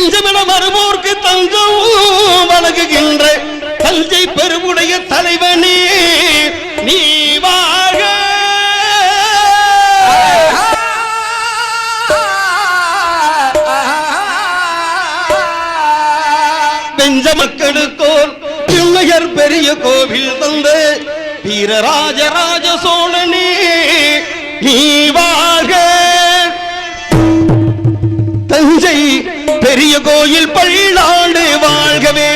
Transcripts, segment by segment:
தஞ்சமிட வருவோர்க்கு தங்கம் வழங்குகின்ற தஞ்சை பெருவுடைய தலைவனே நீ வாழ. வெஞ்ச மக்களுக்கோர் பிள்ளையர் பெரிய கோவில் தந்த வீரராஜராஜ சோழனே நீ வாழ. தஞ்சை பெரிய கோயில் பள்ளாடு வாழ்கவே.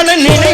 பல நிலை